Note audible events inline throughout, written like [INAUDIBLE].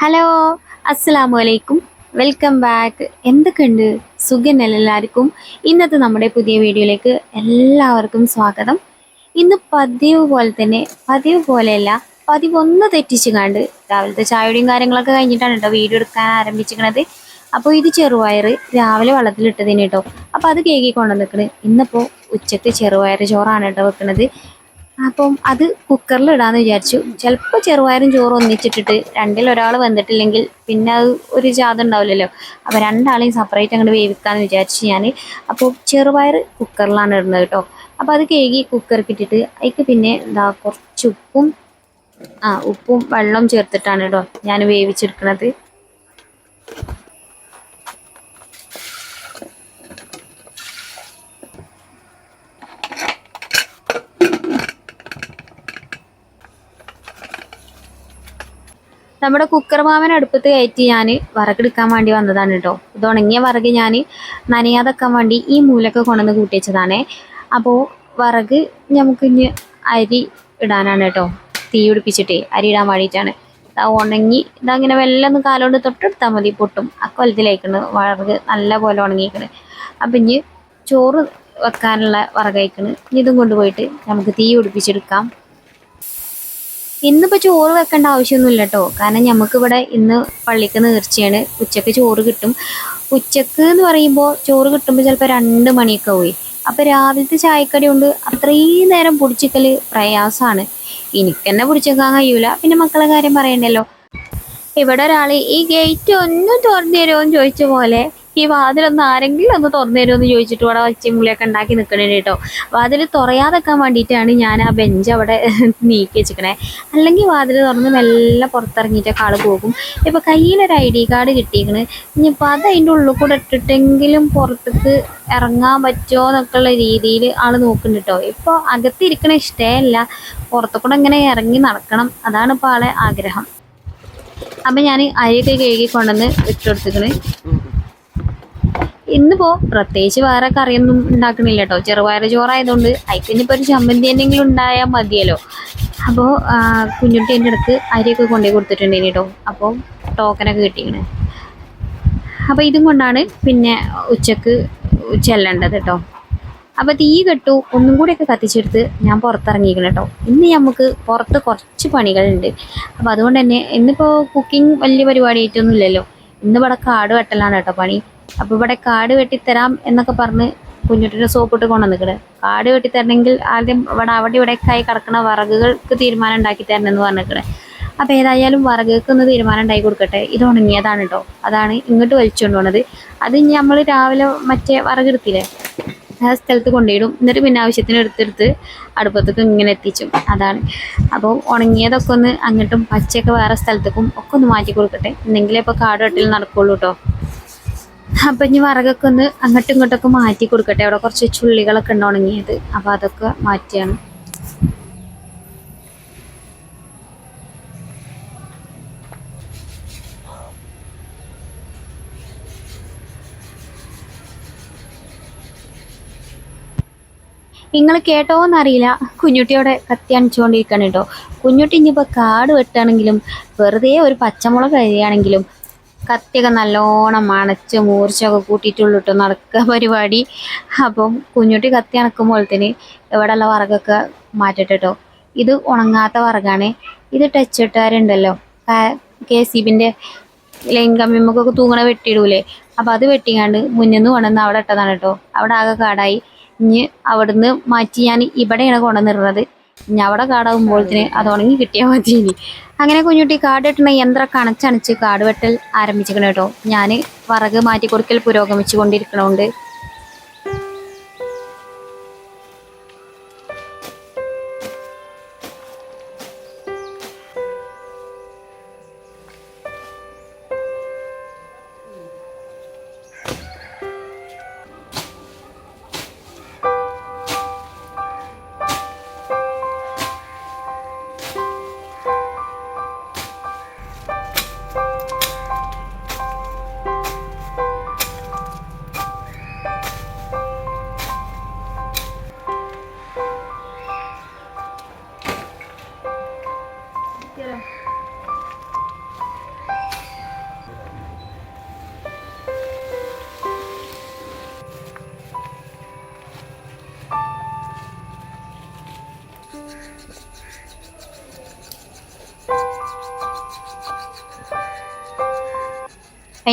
Hello അസ്സലാമു അലൈക്കും welcome back എന്തൊക്കെയുണ്ട് സുഖനല്ല എല്ലാവർക്കും. ഇന്നത്തെ നമ്മുടെ പുതിയ വീഡിയോയിലേക്ക് എല്ലാവർക്കും സ്വാഗതം. ഇന്ന് പതിവ് പോലെ തന്നെ പതിവ് പോലെയല്ല പതിവ് ഒന്ന് തെറ്റിച്ച് കണ്ട് രാവിലത്തെ ചായയുടെയും കാര്യങ്ങളൊക്കെ കഴിഞ്ഞിട്ടാണ് കേട്ടോ വീഡിയോ എടുക്കാൻ ആരംഭിച്ചിരിക്കണത്. അപ്പോൾ ഇത് ചെറുപയർ രാവിലെ വെള്ളത്തിലിട്ടതിന് കേട്ടോ. അപ്പോൾ അത് കേകി കൊണ്ടുവന്നിക്കണ് ഇന്നിപ്പോൾ ഉച്ചയ്ക്ക് ചെറുപയർ ചോറാണ് കേട്ടോ വെക്കണത്. അപ്പം അത് കുക്കറിൽ ഇടാമെന്ന് വിചാരിച്ചു. ചിലപ്പോൾ ചെറുപയറും ചോറും ഒന്നിച്ചിട്ടിട്ട് രണ്ടിൽ ഒരാൾ വന്നിട്ടില്ലെങ്കിൽ പിന്നെ അത് ഒരു ജാത ഉണ്ടാവില്ലല്ലോ. അപ്പോൾ രണ്ടാളെയും സെപ്പറേറ്റ് അങ്ങോട്ട് വേവിക്കാന്ന് വിചാരിച്ചു ഞാൻ അപ്പോൾ ചെറുപയർ കുക്കറിലാണ് ഇടുന്നത് കേട്ടോ. അപ്പോൾ അത് കേകി കുക്കർക്ക് ഇട്ടിട്ട് അതിക്ക് പിന്നെ എന്താ കുറച്ച് ഉപ്പും ആ ഉപ്പും വെള്ളവും ചേർത്തിട്ടാണ് കേട്ടോ ഞാൻ വേവിച്ചെടുക്കുന്നത് നമ്മുടെ കുക്കർ മാവൻ അടുപ്പത്ത് കയറ്റി ഞാൻ വറകെടുക്കാൻ വേണ്ടി വന്നതാണ് കേട്ടോ. ഇത് ഉണങ്ങിയ വറക് ഞാൻ നനയാതെക്കാൻ വേണ്ടി ഈ മൂലൊക്കെ കൊണ്ടുവന്ന് കൂട്ടി വെച്ചതാണേ അപ്പോൾ വറക് നമുക്ക് ഇനി അരി ഇടാനാണ് കേട്ടോ. തീ പിടിപ്പിച്ചിട്ടേ അരി ഇടാൻ വേണ്ടിയിട്ടാണ്. ഉണങ്ങി ഇതങ്ങനെ വെല്ലം ഒന്ന് കാലുകൊണ്ട് തൊട്ടെടുത്താൽ മതി പൊട്ടും. ആ കൊലത്തിലേക്കണ് വറക് നല്ല പോലെ ഉണങ്ങിയേക്കണ്. അപ്പം ഇനി ചോറ് വെക്കാനുള്ള വറകയക്കണ് ഇനി ഇതും കൊണ്ടുപോയിട്ട് നമുക്ക് തീ പിടിപ്പിച്ചെടുക്കാം. ഇന്നിപ്പോൾ ചോറ് വെക്കേണ്ട ആവശ്യമൊന്നുമില്ല കേട്ടോ. കാരണം നമുക്കിവിടെ ഇന്ന് പള്ളിക്ക് നേർച്ചയാണ്. ഉച്ചയ്ക്ക് ചോറ് കിട്ടും. ഉച്ചയ്ക്ക് എന്ന് പറയുമ്പോൾ ചോറ് കിട്ടുമ്പോൾ ചിലപ്പോൾ രണ്ട് മണിയൊക്കെ പോയി അപ്പോൾ രാവിലത്തെ ചായക്കടി കൊണ്ട് അത്രയും നേരം പൊടിച്ചിക്കൽ പ്രയാസമാണ് എനിക്ക് തന്നെ പൊടിച്ചേക്കാൻ കഴിയൂല. പിന്നെ മക്കളെ കാര്യം പറയണ്ടല്ലോ. ഇവിടെ ഒരാൾ ഈ ഗേറ്റ് ഒന്നും തുറന്നു തരുമോ എന്ന് ചോദിച്ച പോലെ ഈ വാതിലൊന്ന് ആരെങ്കിലും ഒന്ന് തുറന്നു തരുമെന്ന് ചോദിച്ചിട്ട് ഇവിടെ ഒച്ചമുളിയൊക്കെ ഉണ്ടാക്കി നിൽക്കണേ കേട്ടോ. വാതിൽ തുറയാതെക്കാൻ വേണ്ടിയിട്ടാണ് ഞാൻ ആ ബെഞ്ച് അവിടെ [LAUGHS] നീക്കി വെച്ചിക്കണേ അല്ലെങ്കിൽ വാതിൽ തുറന്ന് മെല്ലെ പുറത്തിറങ്ങിയിട്ടൊക്കെ ആൾ പോകും. ഇപ്പോൾ കയ്യിലൊരു ഐ ഡി കാർഡ് കിട്ടിയിരിക്കണ്. ഇനിയിപ്പോൾ അത് അതിന്റെ ഉള്ളിൽ കൂടെ ഇട്ടിട്ടെങ്കിലും പുറത്തേക്ക് ഇറങ്ങാൻ പറ്റുമോ എന്നൊക്കെയുള്ള രീതിയിൽ ആൾ നോക്കുന്നുണ്ട് കേട്ടോ. ഇപ്പോൾ അകത്തിരിക്കണ ഇഷ്ടമല്ല. പുറത്തു കൂടെ ഇങ്ങനെ ഇറങ്ങി നടക്കണം. അതാണ് ഇപ്പോൾ ആളെ ആഗ്രഹം. അപ്പം ഞാൻ അരിയൊക്കെ കഴുകി കൊണ്ടുവന്ന് ഇട്ടെടുത്തിക്കണ് ഇന്നിപ്പോ പ്രത്യേകിച്ച് വേറെ കറിയൊന്നും ഉണ്ടാക്കണില്ല കേട്ടോ ചെറുപയർ ചോറായതുകൊണ്ട് അതിനിപ്പോൾ ഒരു ചമ്മന്തി എന്തെങ്കിലും ഉണ്ടായാൽ മതിയല്ലോ. അപ്പോൾ കുഞ്ഞുട്ടി എന്റെ അടുത്ത് അരിയൊക്കെ കൊണ്ടുപോയി കൊടുത്തിട്ടുണ്ടായിരുന്നു കേട്ടോ അപ്പോൾ ടോക്കനൊക്കെ കിട്ടിയാണ് അപ്പോൾ ഇതും കൊണ്ടാണ് പിന്നെ ഉച്ചയ്ക്ക് ചെല്ലേണ്ടത് കേട്ടോ അപ്പോൾ തീ കെട്ടു. ഒന്നും കൂടിയൊക്കെ കത്തിച്ചെടുത്ത് ഞാൻ പുറത്തിറങ്ങിയിരിക്കണം കേട്ടോ ഇന്ന് നമുക്ക് പുറത്ത് കുറച്ച് പണികളുണ്ട്. അപ്പോൾ അതുകൊണ്ട് തന്നെ ഇന്നിപ്പോൾ കുക്കിംഗ് വലിയ പരിപാടിയായിട്ടൊന്നും ഇല്ലല്ലോ ഇന്ന് ഇവിടെ കാട് വെട്ടലാണ് കേട്ടോ പണി. അപ്പോൾ ഇവിടെ കാട് വെട്ടിത്തരാം എന്നൊക്കെ പറഞ്ഞ് കുഞ്ഞുട്ടിന്റെ സോപ്പിട്ട് നിൽക്കണത് കാട് വെട്ടിത്തരണമെങ്കിൽ ആദ്യം ഇവിടെ അവിടെ ഇവിടെയൊക്കെ ആയി കിടക്കുന്ന വിറകുകൾക്ക് തീരുമാനം ഉണ്ടാക്കി തരണം എന്ന് പറഞ്ഞിരിക്കണേ അപ്പോൾ ഏതായാലും വിറകുകൾക്ക് ഒന്ന് തീരുമാനം ഉണ്ടാക്കി കൊടുക്കട്ടെ. ഇത് ഉണങ്ങിയതാണ് കേട്ടോ. അതാണ് ഇങ്ങോട്ട് വലിച്ചുകൊണ്ട് പോണത്. അത് ഇനി നമ്മൾ രാവിലെ മറ്റേ വിറകെടുത്തില്ലേ ആ സ്ഥലത്ത് കൊണ്ടുപോയിടും. എന്നിട്ട് പിന്നെ ആവശ്യത്തിന് എടുത്തെടുത്ത് അടുപ്പത്തേക്ക് ഇങ്ങനെ എത്തിച്ചു. അതാണ്. അപ്പോൾ ഉണങ്ങിയതൊക്കെ ഒന്ന് അങ്ങോട്ടും പച്ചയൊക്കെ വേറെ സ്ഥലത്തേക്കും ഒക്കെ ഒന്ന് മാറ്റി കൊടുക്കട്ടെ. എന്തെങ്കിലും ഇപ്പോൾ കാട് വെട്ടിൽ നടക്കുള്ളൂ കേട്ടോ. അപ്പം ഇനി വിറകൊക്കെ ഒന്ന് അങ്ങോട്ടും ഇങ്ങോട്ടൊക്കെ മാറ്റി കൊടുക്കട്ടെ. അവിടെ കുറച്ച് ചുള്ളികളൊക്കെ ഉണ്ട് ഉണങ്ങിയത്. അപ്പോൾ അതൊക്കെ മാറ്റിയാണ്. നിങ്ങൾ കേട്ടോ എന്നറിയില്ല കുഞ്ഞുട്ടിയോടെ കത്തി അണിച്ചുകൊണ്ടിരിക്കണം കേട്ടോ. കുഞ്ഞുട്ടി ഇനിയിപ്പോൾ കാട് വെട്ടുകയാണെങ്കിലും വെറുതെ ഒരു പച്ചമുളക് കഴിയുകയാണെങ്കിലും കത്തിയൊക്കെ നല്ലോണം അണച്ച് മൂർച്ചയൊക്കെ കൂട്ടിയിട്ടുള്ളിട്ട് നടക്കുക [LAUGHS] പരിപാടി. അപ്പം കുഞ്ഞുട്ടി കത്തി അണക്കുമ്പോഴത്തേന് ഇവിടെയുള്ള വറകൊക്കെ മാറ്റട്ടെ കേട്ടോ ഇത് ഉണങ്ങാത്ത വറകാണ് ഇത് ടച്ച് ഇട്ടുകാരുണ്ടല്ലോ കെ സി ബിന്റെ ലൈൻ കമ്മിമ്മക്കൊക്കെ തൂങ്ങണ വെട്ടിയിടൂലേ അപ്പം അത് വെട്ടിങ്ങാണ്ട് മുന്നിൽ നിന്ന് കൊണ്ടുവന്ന് അവിടെ ഇട്ടതാണ് കേട്ടോ അവിടെ ആകെ കാടായി. ഇനി അവിടുന്ന് മാറ്റി ഞാൻ ഇവിടെയാണ് കൊണ്ടുവന്നിരുന്നത് ഇനി അവിടെ കാടാകുമ്പോഴത്തേന് അത്. ഉണങ്ങി കിട്ടിയാൽ മതി ഇനി അങ്ങനെ കുഞ്ഞുട്ടി കാട് വെട്ടണ യന്ത്രം കണച്ചണച്ച് കാട് വെട്ടൽ ആരംഭിച്ചിരിക്കണം കേട്ടോ. ഞാൻ വറക് മാറ്റി കൊടുക്കൽ പുരോഗമിച്ചു കൊണ്ടിരിക്കണോണ്ട്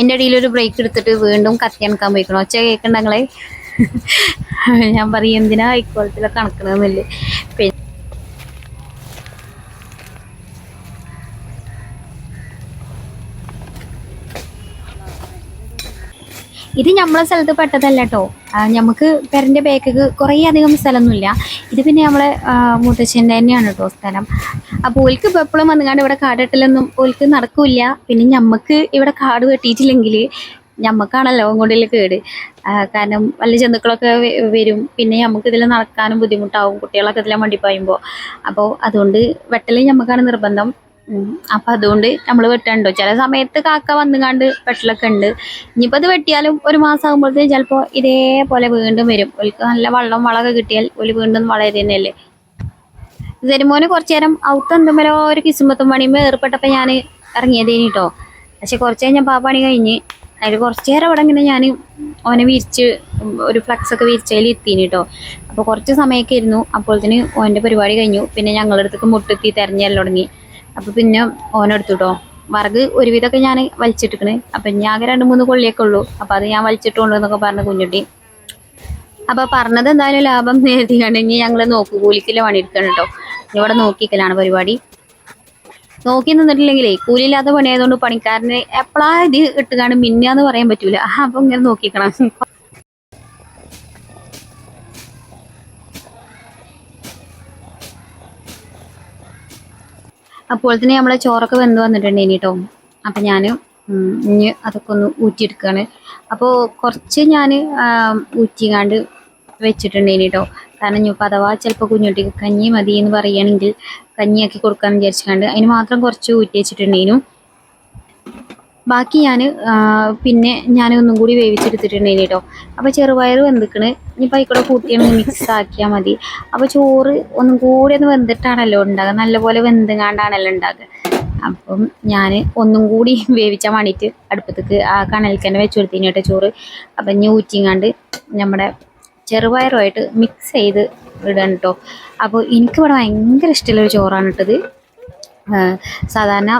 അതിന്റെ ഇടയിൽ ഒരു ബ്രേക്ക് എടുത്തിട്ട് വീണ്ടും കത്തി കണക്കാൻ പോയിക്കണം. ഒച്ച കേൾക്കണ്ടങ്ങളെ [LAUGHS] ഞാൻ പറയും എന്തിനാ ഇക്കോളത്തിലൊക്കെ കണക്കണമെന്നില്ലേ പിന്നെ ഇത് നമ്മളെ സ്ഥലത്ത് പെട്ടതല്ല കേട്ടോ നമുക്ക് പെരന്റെ ബാക്കിക്ക് കുറേ അധികം സ്ഥലമൊന്നുമില്ല ഇത് പിന്നെ നമ്മളെ മുത്തച്ഛന്റെ തന്നെയാണ് കേട്ടോ സ്ഥലം. അപ്പോൾ ഓൽക്ക് ഇപ്പോൾ എപ്പോഴും വന്നുകാണ്ട് ഇവിടെ കാട് ഓൽക്ക് നടക്കില്ല. പിന്നെ ഞമ്മക്ക് ഇവിടെ കാട് വെട്ടിയിട്ടില്ലെങ്കിൽ ഞമ്മക്കാണല്ലോ അങ്ങോട്ടിൽ കേട്. കാരണം വല്ല ജന്തുക്കളൊക്കെ വരും. പിന്നെ നമുക്ക് ഇതിൽ നടക്കാനും ബുദ്ധിമുട്ടാവും. കുട്ടികളൊക്കെ ഇതിലെ വണ്ടി പായുമ്പോൾ അപ്പോൾ അതുകൊണ്ട് വെട്ടൽ ഞമ്മക്കാണ് നിർബന്ധം. അപ്പം അതുകൊണ്ട് നമ്മൾ വെട്ടണ്ടോ ചില സമയത്ത് കാക്ക വന്നുകാണ്ട് വെട്ടലൊക്കെ ഉണ്ട്. ഇനിയിപ്പോൾ അത് വെട്ടിയാലും ഒരു മാസം ആകുമ്പോഴത്തേക്കും ചിലപ്പോൾ ഇതേപോലെ വീണ്ടും വരും. ഒലിക്ക് നല്ല വെള്ളം വളമൊക്കെ കിട്ടിയാൽ ഒരു വീണ്ടും വളരെ തന്നെയല്ലേ? ജനുമോന് കുറച്ചു നേരം ഔത്ത് എന്തുമല്ലോ ഒരു കിസുമ്പത്തും പണിയുമ്പോൾ ഏർപ്പെട്ടപ്പോൾ ഞാൻ ഇറങ്ങിയതേനി കേട്ടോ പക്ഷെ കുറച്ച് കഴിഞ്ഞാൽ ആ പണി കഴിഞ്ഞ് അതിൽ കുറച്ച് നേരം അവിടെ ഇങ്ങനെ ഞാൻ ഓനെ വിരിച്ച് ഒരു ഫ്ലക്സ് ഒക്കെ വിരിച്ചതിൽ എത്തിയിന് കേട്ടോ അപ്പോൾ കുറച്ച് സമയമൊക്കെ ഇരുന്നു. അപ്പോഴത്തേന് ഓന്റെ പരിപാടി കഴിഞ്ഞു. പിന്നെ ഞങ്ങളുടെ അടുത്തേക്ക് മുട്ടെത്തി തെരഞ്ഞെല്ലാം തുടങ്ങി. അപ്പോൾ പിന്നെ ഓനെടുത്തുട്ടോ. വറക് ഒരുവിധമൊക്കെ ഞാൻ വലിച്ചിട്ടിക്കണ്. അപ്പം ഞാൻ ആകെ രണ്ട് മൂന്ന് കൊള്ളിയൊക്കെ ഉള്ളൂ. അപ്പോൾ അത് ഞാൻ വലിച്ചിട്ടുണ്ട് എന്നൊക്കെ പറഞ്ഞ കുഞ്ഞുട്ടി. അപ്പൊ പറഞ്ഞത് എന്തായാലും ലാഭം നേരത്തെ കണ്ടെങ്കിൽ ഞങ്ങൾ നോക്കു കൂലിക്കില്ല പണിയെടുക്കണം കേട്ടോ ഇവിടെ നോക്കിക്കലാണ് പരിപാടി. നോക്കി നിന്നിട്ടില്ലെങ്കിലേ കൂലിയില്ലാത്ത പണിയായതുകൊണ്ട് പണിക്കാരനെ എപ്പോഴാ ഇത് ഇട്ടുകാണ് മിന്നാന്ന് പറയാൻ പറ്റൂല. അപ്പൊ ഇങ്ങനെ നോക്കിക്കണം. അപ്പോൾ തന്നെ നമ്മളെ ചോറൊക്കെ വെന്ത് വന്നിട്ടുണ്ടേനി കേട്ടോ അപ്പം ഞാൻ ഇനി അതൊക്കെ ഒന്ന് ഊറ്റിയെടുക്കുകയാണ് അപ്പോൾ കുറച്ച് ഞാൻ ഊറ്റിങ്ങാണ്ട് വെച്ചിട്ടുണ്ട് ഇനി കേട്ടോ കാരണം ഇനിയിപ്പോൾ അഥവാ ചിലപ്പോൾ കുഞ്ഞുട്ടിക്ക് കഞ്ഞി മതി എന്ന് പറയുകയാണെങ്കിൽ കഞ്ഞിയാക്കി കൊടുക്കാമെന്ന് വിചാരിച്ചുകൊണ്ട് അതിന് മാത്രം കുറച്ച് ഊറ്റി വെച്ചിട്ടുണ്ടേനു ബാക്കി ഞാൻ പിന്നെ ഞാൻ ഒന്നും കൂടി വേവിച്ചെടുത്തിട്ടുണ്ടേനി കേട്ടോ അപ്പോൾ ചെറുപയർ വെന്തിക്കണ്. ഇനിയിപ്പോൾ അതിക്കൂടെ കൂട്ടിയാണ് മിക്സ് ആക്കിയാൽ മതി. അപ്പോൾ ചോറ് ഒന്നും കൂടി ഒന്ന് വെന്തിട്ടാണല്ലോ ഉണ്ടാകുക. നല്ലപോലെ വെന്തുങ്ങാണ്ടാണല്ലോ ഉണ്ടാകുക. അപ്പം ഞാൻ ഒന്നും കൂടി [LAUGHS] വേവിച്ചാൽ വേണ്ടിയിട്ട് അടുപ്പത്തേക്ക് ആ കണലിക്ക് തന്നെ വെച്ച് കൊടുത്തിന് കേട്ടോ ചോറ്. അപ്പം ഇനി ഊറ്റിങ്ങാണ്ട് നമ്മുടെ ചെറുപയറുമായിട്ട് മിക്സ് ചെയ്ത് ഇടണം കേട്ടോ അപ്പോൾ എനിക്കിവിടെ ഭയങ്കര ഇഷ്ടമുള്ളൊരു ചോറാണ് ഇട്ടത് സാധാരണ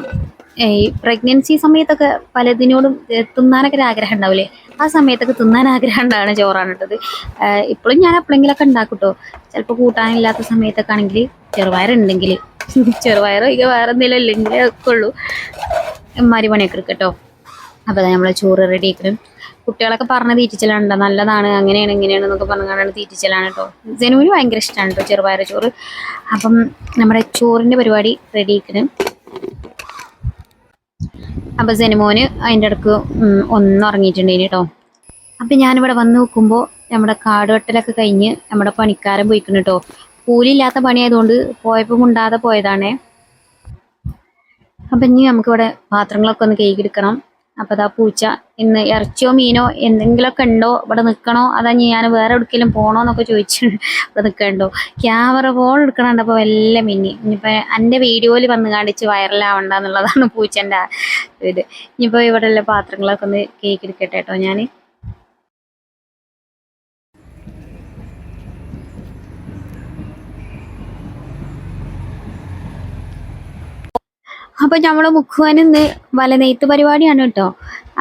ഈ പ്രഗ്നൻസി സമയത്തൊക്കെ പലതിനോടും തിന്നാനൊക്കെ ഒരു ആഗ്രഹം ഉണ്ടാവില്ലേ ആ സമയത്തൊക്കെ തിന്നാൻ ആഗ്രഹം ഉണ്ടാണ് ചോറാണ് ഇട്ടത് ഇപ്പോഴും ഞാൻ എപ്പോഴെങ്കിലൊക്കെ ഉണ്ടാക്കും കേട്ടോ ചിലപ്പോൾ കൂട്ടാനില്ലാത്ത സമയത്തൊക്കെ ആണെങ്കിൽ ചെറുപയറുണ്ടെങ്കിൽ ചെറുപയറോ ഇక വേറെ എന്തെങ്കിലും ഇല്ലെങ്കിൽ ഒക്കെ ഉള്ളൂ. എമ്മാരി പണിയൊക്കെ എടുക്കും കേട്ടോ അപ്പോൾ നമ്മൾ ചോറ് റെഡി ആക്കണം. കുട്ടികളൊക്കെ പറഞ്ഞ് തീറ്റിച്ചലാണ്ടോ നല്ലതാണ് അങ്ങനെയാണ് ഇങ്ങനെയാണ് എന്നൊക്കെ പറഞ്ഞാണ് തീറ്റിച്ചലാണ് കേട്ടോ ജനുവിന് ഭയങ്കര ഇഷ്ടമാണ് കേട്ടോ ചെറുപയർ ചോറ്. അപ്പം നമ്മുടെ ചോറിന്റെ പരിപാടി റെഡി ആക്കണം. അപ്പോൾ സെനിമോന് അതിന്റെ ഇടയ്ക്ക് ഒന്നും ഉറങ്ങിയിട്ടുണ്ടേനി കേട്ടോ അപ്പം ഞാനിവിടെ വന്ന് നോക്കുമ്പോൾ നമ്മുടെ കാട് വെട്ടലൊക്കെ കഴിഞ്ഞ് നമ്മുടെ പണിക്കാരൻ പോയിക്കണം കേട്ടോ കൂലിയില്ലാത്ത പണിയായതുകൊണ്ട് പോയപ്പോൾ മുണ്ടാതെ പോയതാണേ. അപ്പം ഇനി നമുക്കിവിടെ പാത്രങ്ങളൊക്കെ ഒന്ന് കഴുകിയെടുക്കണം. അപ്പോൾ അതാ പൂച്ച ഇന്ന് ഇറച്ചിയോ മീനോ എന്തെങ്കിലുമൊക്കെ ഉണ്ടോ? ഇവിടെ നിൽക്കണോ അതാ ഞാൻ വേറെ എവിടെക്കെങ്കിലും പോകണോ എന്നൊക്കെ ചോദിച്ചു ഇവിടെ നിൽക്കണ്ടോ ക്യാമറ പോൾ എടുക്കണുണ്ട് അപ്പോൾ വല്ല മിന്നി. ഇനിയിപ്പോൾ എന്റെ വീഡിയോയിൽ വന്ന് കാണിച്ച് വൈറലാവണ്ട എന്നുള്ളതാണ് പൂച്ചന്റെ ഇത്. ഇനിയിപ്പോൾ ഇവിടെ ഉള്ള പാത്രങ്ങളൊക്കെ ഒന്ന് കേക്ക് എടുക്കട്ടെ കേട്ടോ ഞാൻ അപ്പോൾ നമ്മൾ മുക്കുവാൻ ഇന്ന് വല നെയ്ത്ത് പരിപാടിയാണ് കേട്ടോ.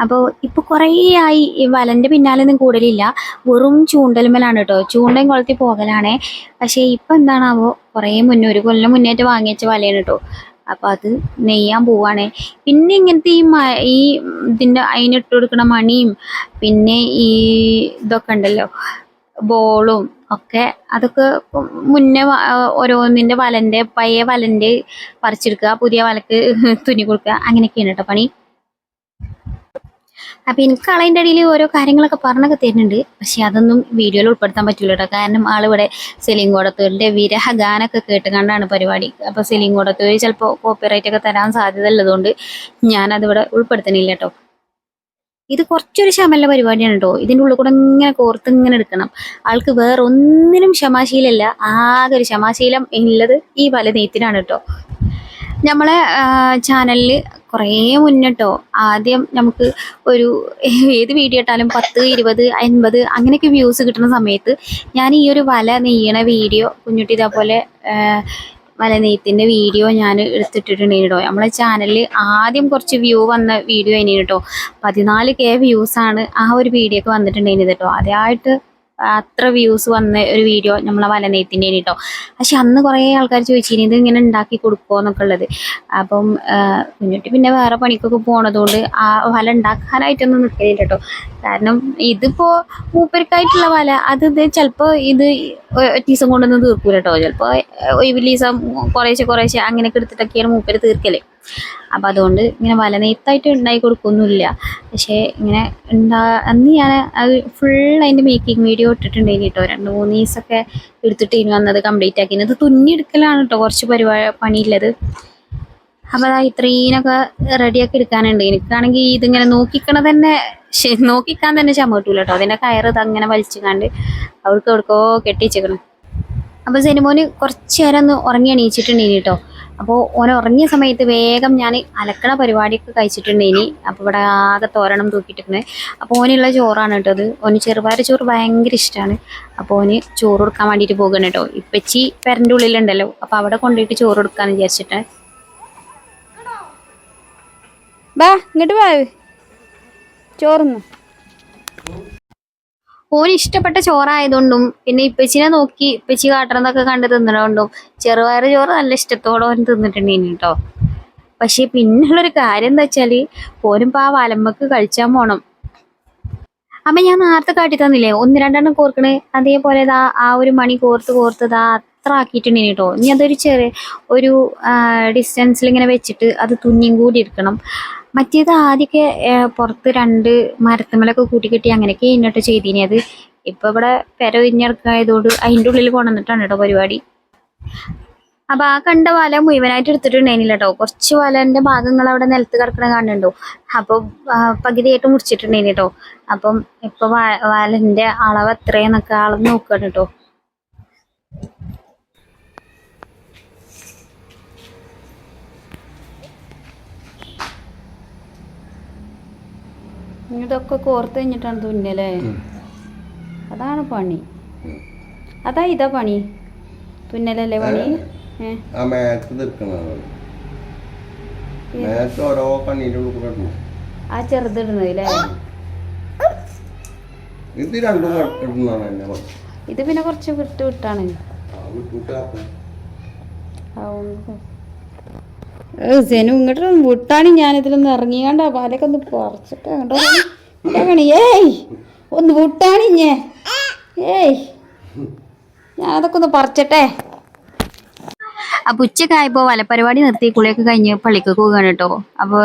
അപ്പോൾ ഇപ്പോൾ കുറേ ആയി ഈ വലന്റെ പിന്നാലൊന്നും കൂടലില്ല. വെറും ചൂണ്ടൽമലാണ് കേട്ടോ. ചൂണ്ടയും കൊളത്തി പോകലാണേ. പക്ഷേ ഇപ്പം എന്താണാവോ കുറേ മുന്നേ ഒരു കൊല്ലം മുന്നേറ്റ് വാങ്ങിച്ച വലയാണ് കേട്ടോ. അപ്പോൾ അത് നെയ്യാൻ പോവാണ്. പിന്നെ ഇങ്ങനത്തെ ഈ ഈ ഇതിന്റെ അതിനിട്ട് കൊടുക്കണ മണിയും പിന്നെ ഈ ഇതൊക്കെ ഉണ്ടല്ലോ. ബോളും ഒക്കെ അതൊക്കെ മുന്നേ ഓരോന്നിന്റെ വലന്റെ പഴയ വലന്റെ പറിച്ചെടുക്കുക പുതിയ വലക്ക് [LAUGHS] തുന്നി കൊടുക്കുക അങ്ങനെയൊക്കെയാണ് കേട്ടോ പണി. അപ്പൊ എനിക്ക് ആളതിന്റെ ഇടയിൽ ഓരോ കാര്യങ്ങളൊക്കെ പറഞ്ഞൊക്കെ തരുന്നുണ്ട്. പക്ഷെ അതൊന്നും വീഡിയോയിൽ ഉൾപ്പെടുത്താൻ പറ്റില്ല കേട്ടോ. കാരണം ആളിവിടെ സെലിം കോടത്തൂരിന്റെ വിരഹ ഗാനൊക്കെ കേട്ടുകൊണ്ടാണ് പരിപാടി. അപ്പൊ സെലിം കോടത്തൂർ ചിലപ്പോൾ കോപ്പിറൈറ്റ് ഒക്കെ തരാൻ സാധ്യത ഉള്ളതുകൊണ്ട് ഞാനതിവിടെ ഉൾപ്പെടുത്തണില്ല കേട്ടോ. ഇത് കുറച്ചൊരു ശമല്ല പരിപാടിയാണ് കേട്ടോ ഇതിന്റെ ഉള്ളിൽ കൂടെ ഇങ്ങനെ കോർത്ത് ഇങ്ങനെ എടുക്കണം. ആൾക്ക് വേറെ ഒന്നിനും ക്ഷമാശീലമല്ല ആകെ ഒരു ക്ഷമാശീലം ഉള്ളത് ഈ പല നെയ്ത്തിനാണ് കേട്ടോ നമ്മളെ ചാനലിൽ കുറേ മുന്നിട്ടോ. ആദ്യം നമുക്ക് ഒരു ഏത് വീഡിയോ ഇട്ടാലും പത്ത് ഇരുപത് അൻപത് അങ്ങനെയൊക്കെ വ്യൂസ് കിട്ടുന്ന സമയത്ത് ഞാൻ ഈ ഒരു വല നെയ്യണ വീഡിയോ കുഞ്ഞുട്ടി ഇതേപോലെ വലനെയ്ത്തിന്റെ വീഡിയോ ഞാൻ എടുത്തിട്ടിട്ടുണ്ട് കേട്ടോ നമ്മളെ ചാനലിൽ ആദ്യം കുറച്ച് വ്യൂ വന്ന വീഡിയോ ഇനി കേട്ടോ പതിനാല് കെ വ്യൂസാണ് ആ ഒരു വീഡിയോക്ക് വന്നിട്ടുണ്ടായിരുന്നു കേട്ടോ. ആദ്യമായിട്ട് അത്ര വ്യൂസ് വന്ന ഒരു വീഡിയോ നമ്മളെ വലനെയ്ത്തിന്റെ കേട്ടോ പക്ഷെ അന്ന് കുറേ ആൾക്കാർ ചോദിച്ചിരുന്നു ഇത് ഇങ്ങനെ ഉണ്ടാക്കി കൊടുക്കുമോ എന്നൊക്കെ ഉള്ളത്. അപ്പം കുഞ്ഞുട്ടി പിന്നെ വേറെ പണിക്കൊക്കെ പോണതുകൊണ്ട് ആ വല ഉണ്ടാക്കാനായിട്ടൊന്നും നിൽക്കലില്ല കേട്ടോ കാരണം ഇതിപ്പോൾ മൂപ്പർക്കായിട്ടുള്ള വല അത് ഇത് ചിലപ്പോൾ ഇത് ദിവസം കൊണ്ടൊന്നും തീർക്കൂല കേട്ടോ ചിലപ്പോൾ ഒഴിവില്ല ദിവസം കുറേശ്ശെ കുറേശ്ശെ അങ്ങനെയൊക്കെ എടുത്തിട്ടൊക്കെയാണ് മൂപ്പര് തീർക്കൽ. അപ്പം അതുകൊണ്ട് ഇങ്ങനെ വല നെയ്ത്തായിട്ട് ഉണ്ടാക്കി കൊടുക്കൊന്നുമില്ല. പക്ഷേ ഇങ്ങനെ ഉണ്ടാ അന്ന് ഞാൻ അത് ഫുൾ അതിന്റെ മേക്കിംഗ് വീഡിയോ ഇട്ടിട്ടുണ്ടായിരുന്നു കേട്ടോ രണ്ട് മൂന്ന് ദിവസമൊക്കെ എടുത്തിട്ട് ഇനി വന്നത് കംപ്ലീറ്റ് ആക്കി. ഇത് തുന്നിയെടുക്കലാണ് കേട്ടോ കുറച്ച് പരിപാടി പണിയുള്ളത് അപ്പോൾ അതാ ഇത്രീനൊക്കെ റെഡിയാക്കി എടുക്കാനുണ്ട്. എനിക്കാണെങ്കിൽ ഇതിങ്ങനെ നോക്കിക്കണ തന്നെ നോക്കിക്കാൻ തന്നെ ചമ്മ കിട്ടൂല കേട്ടോ അതിന്റെ കയറ് അങ്ങനെ വലിച്ചുകാണ്ട് അവൾക്ക് എവിടേക്കോ കെട്ടിച്ചേക്കണം അപ്പോൾ സിനിമോന് കുറച്ച് നേരം ഒന്ന് ഉറങ്ങി എണീച്ചിട്ടുണ്ടേനി കേട്ടോ അപ്പോൾ ഓൻ ഉറങ്ങിയ സമയത്ത് വേഗം ഞാൻ അലക്കണ പരിപാടിയൊക്കെ കഴിച്ചിട്ടുണ്ട് ഇനി. അപ്പോൾ ഇവിടെ ആകെ തോരണം തൂക്കിയിട്ടിരുന്നത് അപ്പോൾ ഓനുള്ള ചോറാണ് കേട്ടോ അത് ഓന് ചെറുപയർ ചോറ് ഭയങ്കര ഇഷ്ടമാണ് അപ്പോൾ ഓന് ചോറ് കൊടുക്കാൻ വേണ്ടിയിട്ട് പോകണം കേട്ടോ. ഇപ്പച്ചി പെരന്റെ ഉള്ളിലുണ്ടല്ലോ. അപ്പോൾ അവിടെ കൊണ്ടുപോയിട്ട് ചോറ് കൊടുക്കാന്ന് വിചാരിച്ചിട്ട്. ബാ ഇങ്ങോട്ട് വാ. ചോറുന്നു ഓന് ഇഷ്ടപ്പെട്ട ചോറായതുകൊണ്ടും പിന്നെ ഇപ്പച്ചിനെ നോക്കി ഇപ്പച്ചി കാട്ടണതൊക്കെ കണ്ട് തിന്നണോണ്ടും ചെറുപയർ ചോറ് നല്ല ഇഷ്ടത്തോടെ ഓൻ തിന്നിട്ടുണ്ടെങ്കിൽ കേട്ടോ പക്ഷെ പിന്നുള്ളൊരു കാര്യം എന്താ വെച്ചാൽ ഓനിപ്പോ ആ വലമ്പക്ക് കഴിച്ചാൻ പോണം. അമ്മ ഞാൻ നേരത്തെ കാട്ടി തന്നില്ലേ ഒന്ന് രണ്ടെണ്ണം കോർക്കണ് അതേപോലെ ഇതാ ആ ഒരു മണി കോർത്ത് കോർത്ത് ഇതാ അത്ര ആക്കിയിട്ടുണ്ടെങ്കിൽ കേട്ടോ ഇനി അതൊരു ചെറിയ ഒരു ഡിസ്റ്റൻസിൽ ഇങ്ങനെ വെച്ചിട്ട് അത് തുന്നിയും കൂടി എടുക്കണം. മറ്റേത് ആദ്യമൊക്കെ പുറത്ത് രണ്ട് മരത്തുമ്മലൊക്കെ കൂട്ടിക്കെട്ടി അങ്ങനെയൊക്കെ ഇന്നിട്ട് ചെയ്തിനി. അത് ഇപ്പൊ ഇവിടെ പെര ഒഴിഞ്ഞിറക്കായതുകൊണ്ട് അതിന്റെ ഉള്ളിൽ കൊണ്ടുവന്നിട്ടാണ് കേട്ടോ പരിപാടി. അപ്പൊ ആ കണ്ട വല മുഴുവനായിട്ട് എടുത്തിട്ടുണ്ടായിരുന്നില്ല കേട്ടോ. കുറച്ച് വലന്റെ ഭാഗങ്ങൾ അവിടെ നിലത്ത് കിടക്കണ കാണുന്നുണ്ടോ? അപ്പൊ പകുതിയായിട്ട് മുറിച്ചിട്ടുണ്ടായിരുന്നു കേട്ടോ. അപ്പം ഇപ്പൊ വലന്റെ അളവ് എത്രയെന്നൊക്കെ അളന്ന് നോക്കുകയാണ് കേട്ടോ. ഇതൊക്കെ കോർത്ത് കഴിഞ്ഞിട്ടാണ് തുന്നലേ. അതാണ് പണി. അതാ ഇതാ പണി. തുന്നലല്ലേ പണി? ആ ചെറുതിടുന്നതില്ലേ ഇത് രണ്ടും ഇത് പിന്നെ കുറച്ച് വിട്ട് വിട്ടാണ്. സെനു ഇങ്ങോട്ട് വിട്ടാണ് ഞാനിതിലൊന്ന് ഇറങ്ങിയാണ്ട് ആ പാലൊക്കെ ഒന്ന് പറിച്ചിട്ട് ഏയ് ഒന്ന് വിട്ടാണിഞ്ഞേ ഏയ് ഞാനതൊക്കെ ഒന്ന് പറിച്ചട്ടെ. അപ്പൊ ഉച്ചക്കായപ്പോ വലപ്പരിപാടി നിർത്തി കുളിയൊക്കെ കഴിഞ്ഞ് പള്ളിക്ക് പോകാണ് കേട്ടോ അപ്പൊ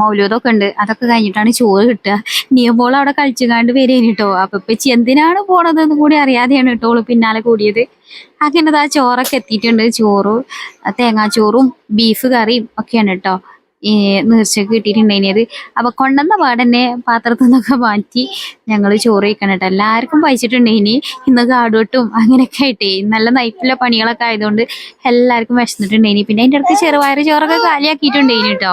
മൗലൂദൊക്കെ ഉണ്ട്. അതൊക്കെ കഴിഞ്ഞിട്ടാണ് ചോറ് കിട്ടുക. നിയമോൾ അവിടെ കളിച്ചുകാണ്ട് വരേന് കേട്ടോ അപ്പൊ ഇപ്പൊ എന്തിനാണ് പോണതെന്ന് കൂടി അറിയാതെയാണ് കേട്ടോ പിന്നാലെ കൂടിയത്. അങ്ങനെ ആ ചോറൊക്കെ എത്തിയിട്ടുണ്ട്. ചോറ് തേങ്ങാച്ചോറും ബീഫ് കറിയും ഒക്കെയാണ് കേട്ടോ ഈ നീർച്ചക്ക് കിട്ടിയിട്ടുണ്ടായിരുന്നത് അപ്പൊ കൊണ്ടുവന്ന പാടന്നെ പാത്രത്തിൽ നിന്നൊക്കെ മാറ്റി ഞങ്ങൾ ചോറ് കഴിക്കണം കേട്ടോ. എല്ലാവർക്കും പഴിച്ചിട്ടുണ്ടായിനി. ഇന്ന് കാടുവട്ടും അങ്ങനെയൊക്കെ ആയിട്ടേ. നല്ല നൈപ്പിലെ പണികളൊക്കെ ആയതുകൊണ്ട് എല്ലാവർക്കും വിശന്നിട്ടുണ്ടായിനി. പിന്നെ അതിന്റെ അടുത്ത് ചെറുപയർ ചോറൊക്കെ കാലിയാക്കിയിട്ടുണ്ടായിനി കേട്ടോ.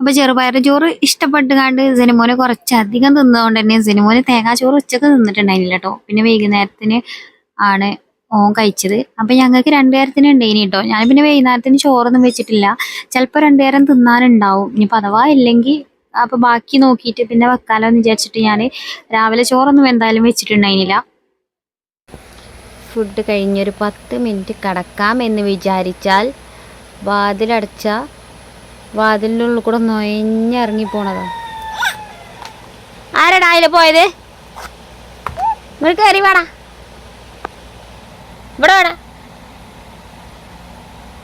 അപ്പൊ ചെറുപയർ ചോറ് ഇഷ്ടപ്പെട്ട് കണ്ട് സിനിമോനെ കുറച്ചധികം തിന്നതുകൊണ്ട് തന്നെ സിനിമോന് തേങ്ങാച്ചോറ് ഉച്ചയ്ക്ക് തിന്നിട്ടുണ്ടായിരുന്നില്ല കേട്ടോ. പിന്നെ വൈകുന്നേരത്തിന് ആണ് ഓൻ കഴിച്ചത്. അപ്പൊ ഞങ്ങൾക്ക് രണ്ടു നേരത്തിന് ഉണ്ടായിനി കേട്ടോ. ഞാൻ പിന്നെ വൈകുന്നേരത്തിന് ചോറൊന്നും വെച്ചിട്ടില്ല. ചിലപ്പോൾ രണ്ടു നേരം തിന്നാനുണ്ടാവും. ഇനിയിപ്പോൾ അഥവാ ഇല്ലെങ്കിൽ അപ്പൊ ബാക്കി നോക്കിയിട്ട് പിന്നെ വെക്കാലോ എന്ന് വിചാരിച്ചിട്ട് ഞാൻ രാവിലെ ചോറൊന്നും എന്തായാലും വെച്ചിട്ടുണ്ടായിരുന്നില്ല ഫുഡ് കഴിഞ്ഞൊരു പത്ത് മിനിറ്റ് കിടക്കാം എന്ന് വിചാരിച്ചാൽ വാതിലടച്ച വാതിലിനുള്ളിൽ കൂടെ നൊയഞ്ഞിറങ്ങി പോണതാ. ആരാടാ അതിൽ പോയത്? നിങ്ങൾ കയറി വാടാ. ഇവിടെ വേടാ.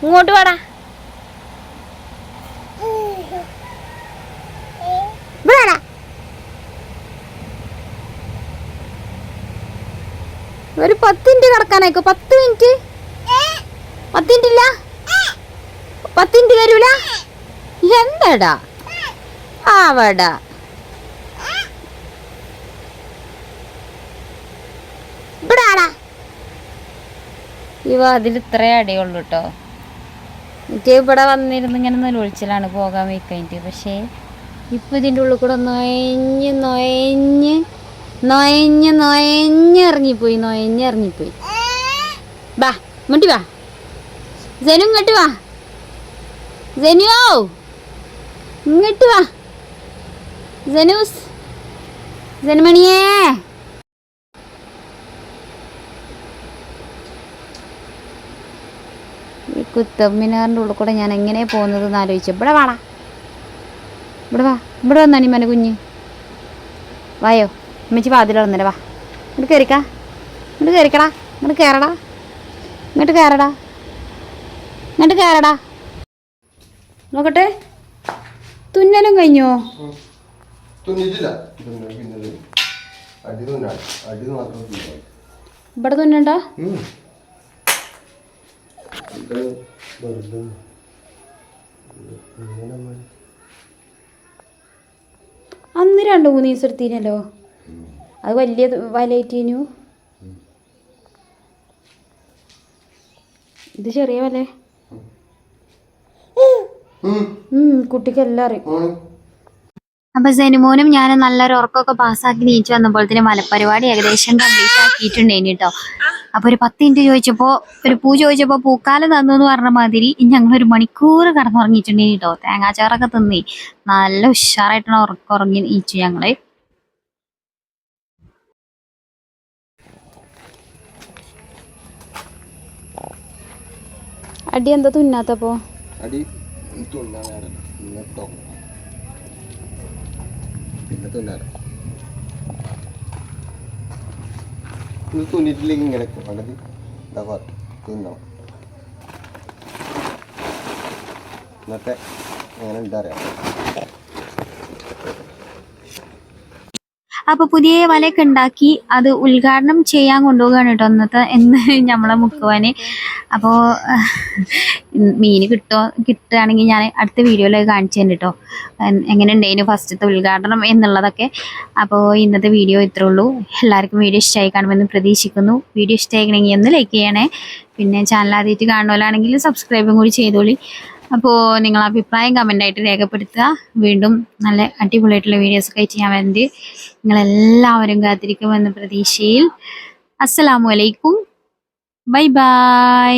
ഇങ്ങോട്ട് വേടാ. ഒരു പത്ത് മിനിറ്റ് കിടക്കാനായിക്കോ. പത്ത് മിനിറ്റ്? പത്ത് മിനിറ്റ് ഇല്ല? പത്ത് മിനിറ്റ് തരൂല എന്താടാ? ആവടാ ഇവിടെ ആടാ ഈ വാതിൽ ഇത്രേ അടിയുള്ളൂ കേട്ടോ എനിക്ക് ഇവിടെ വന്നിരുന്ന് ഇങ്ങനെ നിലവിളിച്ചിലാണ് പോകാൻ വെക്കഴിഞ്ഞിട്ട് പക്ഷേ ഇപ്പം ഇതിന്റെ ഉള്ളിൽ കൂടെ നൊയഞ്ഞ് നൊയഞ്ഞ് നൊയഞ്ഞ് നൊയഞ്ഞ് ഇറങ്ങിപ്പോയി നൊയഞ്ഞ് ഇറങ്ങിപ്പോയി. ബാ മുട്ടി വാ. ജനു ഇങ്ങോട്ട് വാ. ജനുവോ ഇങ്ങോട്ട് വാ. ജനൂസ് ജനമണിയേ ഈ കുത്തമ്മിനാറിന്റെ ഉള്ളിൽ കൂടെ ഞാൻ എങ്ങനെ പോകുന്നത് എന്ന് ആലോചിച്ചു. ഇവിടെ വാടാ. ഇവിടെ വാ. ഇവിടെ വന്നാ മന കുഞ്ഞ്. വായോ. അമ്മച്ചി വാതിൽ വന്നേരെ വാ. ഇങ്ങോട്ട് കയറിക്കാ. ഇങ്ങോട്ട് കയറിക്കടാ. ഇങ്ങോട്ട് കയറടാ. ഇങ്ങോട്ട് കയറടാ. ഇങ്ങോട്ട് കയറടാ. നോക്കട്ടെ. തുന്നലും കഴിഞ്ഞോ? ഇവിടെ തുന്നണ്ട? വെറുതെ അന്ന് രണ്ട് മൂന്ന് ദിവസം എടുത്തീനല്ലോ. അത് വലിയ വലയിട്ടീനു ഇത് ചെറിയ വല. കുട്ടിക്കെല്ലാം കുട്ടിക്ക് എല്ലാം അറിയും. അപ്പൊ സെനിമോനും ഞാൻ നല്ലൊരു ഉറക്കമൊക്കെ പാസ്സാക്കി നീച്ചു വന്നപ്പോഴത്തേനും മലപ്പരിപാടി ഏകദേശം കംപ്ലീറ്റ് ആക്കിയിട്ടുണ്ടേനി കേട്ടോ അപ്പൊ ഒരു പത്ത് മിനിറ്റ് ചോദിച്ചപ്പോ ഒരു പൂ ചോദിച്ചപ്പോ പൂക്കാലം തന്നു എന്ന് പറഞ്ഞ മാതിരി ഞങ്ങൾ ഒരു മണിക്കൂർ കടന്നുറങ്ങിയിട്ടുണ്ടേനി കേട്ടോ. തേങ്ങാച്ചാറൊക്കെ തിന്നേ. നല്ല ഉഷാറായിട്ടാണ് ഉറക്കം ഉറങ്ങി നീച്ചു ഞങ്ങൾ. അടി എന്താ തുന്നാത്തപ്പോ? അടി തുന്നാനാണ്. പിന്നെ ട്ടോ. പിന്നെ തുന്നാന ഇത് തുന്നിട്ടില്ലെങ്കിൽ ഇങ്ങനെ കണ്ടത് ഇതാ പാട്ട് തിന്നണം. എന്നിട്ട് എങ്ങനെ ഉണ്ടാറിയാം അപ്പൊ പുതിയ വലയൊക്കെ ഉണ്ടാക്കി അത് ഉദ്ഘാടനം ചെയ്യാൻ കൊണ്ടുപോവുകയാണ് കേട്ടോ ഇന്നത്തെ എന്ന് നമ്മളെ [LAUGHS] മുക്കുവാന്. അപ്പോൾ മീൻ കിട്ടോ കിട്ടുകയാണെങ്കിൽ ഞാൻ അടുത്ത വീഡിയോയിൽ കാണിച്ചു തന്നെ കേട്ടോ. എങ്ങനെ ഉണ്ടായിരുന്നു ഫസ്റ്റത്തെ ഉദ്ഘാടനം എന്നുള്ളതൊക്കെ. അപ്പോൾ ഇന്നത്തെ വീഡിയോ ഇത്രേ ഉള്ളൂ. എല്ലാവർക്കും വീഡിയോ ഇഷ്ടമായി കാണുമെന്ന് പ്രതീക്ഷിക്കുന്നു. വീഡിയോ ഇഷ്ടമായിക്കണമെങ്കിൽ ഒന്ന് ലൈക്ക് ചെയ്യണേ. പിന്നെ ചാനൽ ആദ്യമായിട്ട് കാണുമല്ലാണെങ്കിൽ സബ്സ്ക്രൈബും കൂടി ചെയ്തോളി. അപ്പോൾ നിങ്ങൾ അഭിപ്രായം കമന്റായിട്ട് രേഖപ്പെടുത്തുക. വീണ്ടും നല്ല അടിപൊളിയായിട്ടുള്ള വീഡിയോസൊക്കെ ചെയ്യാൻ വേണ്ടി നിങ്ങളെല്ലാവരും കാത്തിരിക്കുമെന്ന പ്രതീക്ഷയിൽ. അസ്സലാമു അലൈക്കും. Bye bye.